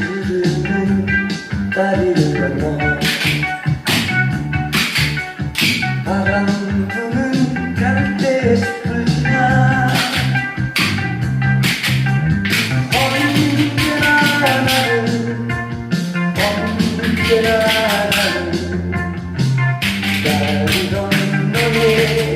흐르는 다리를 건너 바람 부는 갈대 숲을나 언제나 나는 언제나 나는 따르던 너의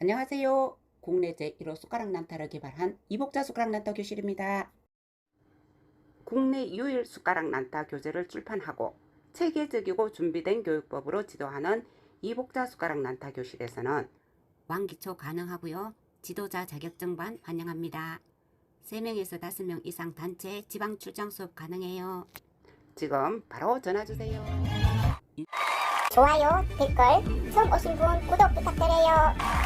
안녕하세요. 국내 제1호 숟가락 난타를 개발한 이복자 숟가락 난타 교실입니다. 국내 유일 숟가락 난타 교재를 출판하고 체계적이고 준비된 교육법으로 지도하는 이복자 숟가락 난타 교실에서는 왕기초 가능하고요. 지도자 자격증 반 환영합니다. 3명에서 5명 이상 단체 지방 출장 수업 가능해요. 지금 바로 전화 주세요. 좋아요, 댓글, 처음 오신 분 구독 부탁드려요.